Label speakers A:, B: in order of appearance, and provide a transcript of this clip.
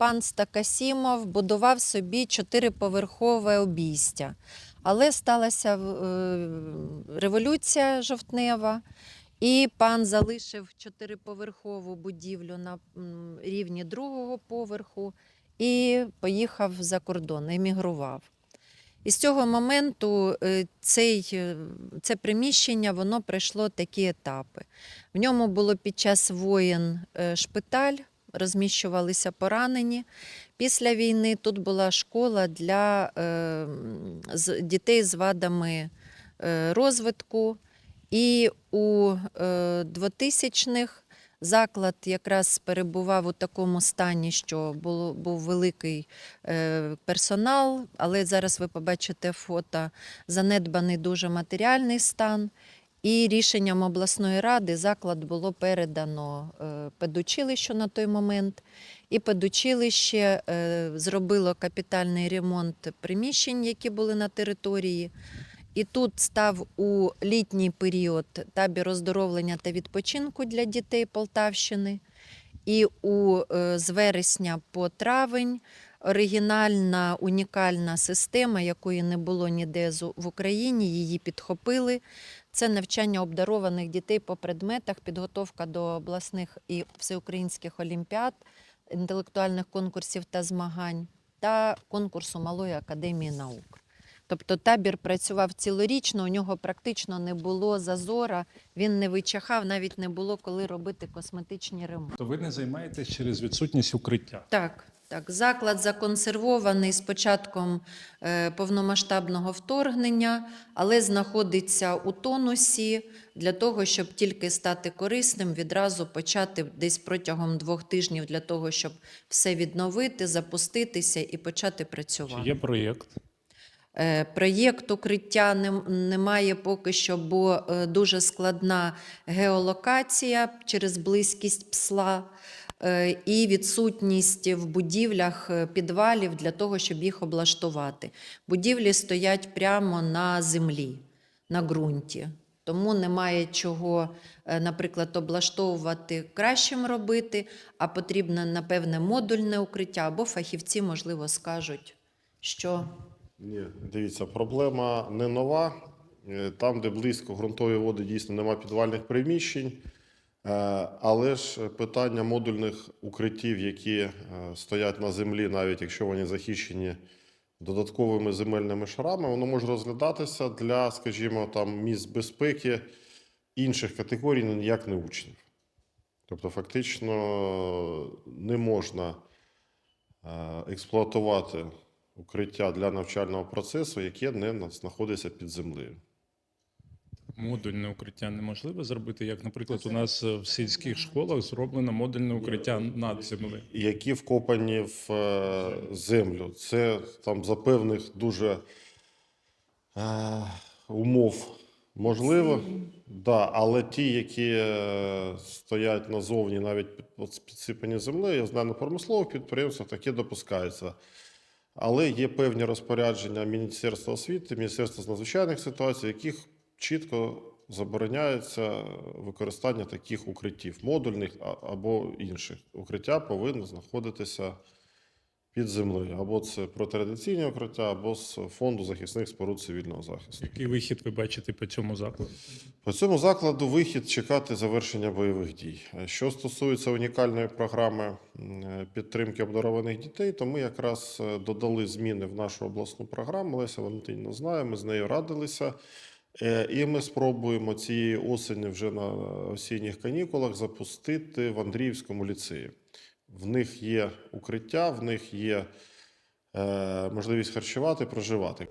A: пан Стакасімов будував собі чотириповерхове обійстя. Але сталася е, революція жовтнева, і пан залишив чотириповерхову будівлю на рівні другого поверху і поїхав за кордон, емігрував. І з цього моменту е, цей, е, це приміщення воно пройшло такі етапи. В ньому було під час воєн шпиталь, розміщувалися поранені. Після війни тут була школа для е, дітей з вадами е, розвитку. І у е, 2000-х заклад якраз перебував у такому стані, що було, був великий е, персонал, але зараз ви побачите фото, занедбаний дуже матеріальний стан. І рішенням обласної ради заклад було передано е, педучилищу на той момент. І педучилище е, зробило капітальний ремонт приміщень, які були на території. І тут став у літній період табір оздоровлення та відпочинку для дітей Полтавщини. І у, е, з вересня по травень оригінальна унікальна система, якої не було ніде в Україні, її підхопили. Це навчання обдарованих дітей по предметах, підготовка до обласних і всеукраїнських олімпіад, інтелектуальних конкурсів та змагань та конкурсу Малої академії наук. Тобто табір працював цілорічно, у нього практично не було зазора, він не вичахав, навіть не було коли робити косметичні ремонти.
B: То ви не займаєтесь через відсутність укриття.
A: Так, так. Заклад законсервований з початком е, повномасштабного вторгнення, але знаходиться у тонусі для того, щоб тільки стати корисним, відразу почати десь протягом двох тижнів для того, щоб все відновити, запуститися і почати
B: Чи
A: працювати.
B: є проєкт?
A: Е, Проєкт укриття нем- немає поки що, бо е, дуже складна геолокація через близькість псла і відсутність в будівлях е, підвалів для того, щоб їх облаштувати. Будівлі стоять прямо на землі, на ґрунті. Тому немає чого, е, наприклад, облаштовувати кращим робити, а потрібно, напевне, модульне укриття, або фахівці, можливо, скажуть, що
C: Ні, дивіться, проблема не нова. Е, Там, де близько ґрунтової води, дійсно немає підвальних приміщень. Е, Але ж питання модульних укриттів, які е, стоять на землі, навіть якщо вони захищені додатковими земельними шарами, воно може розглядатися для, скажімо, там місць безпеки інших категорій, ну, ніяк не учнів. Тобто, фактично не можна е, експлуатувати укриття для навчального процесу, яке не знаходиться під землею.
B: Модульне укриття неможливо зробити, як, наприклад, у нас в сільських школах зроблено модульне укриття над землею.
C: Які вкопані в е, землю. Це там за певних дуже е, умов можливо. Да, але ті, які е, стоять назовні, навіть під- підсипані землею, я знаю, на промислових підприємствах таке допускається. Але є певні розпорядження Міністерства освіти, Міністерства з надзвичайних ситуацій, яких чітко забороняється використання таких укриттів, модульних або інших. Укриття повинно знаходитися під землею. Або це протирадіаційні укриття, або з фонду захисних споруд цивільного захисту.
B: Який вихід ви бачите по цьому закладу?
C: По цьому закладу вихід чекати завершення бойових дій. Що стосується унікальної програми підтримки обдарованих дітей, то ми якраз е, додали зміни в нашу обласну програму. Леся Валентинівна знає, ми з нею радилися. Е, І ми спробуємо цієї осені вже на осінніх канікулах запустити в Андріївському ліцеї. В них є укриття, в них є е, можливість харчувати, проживати.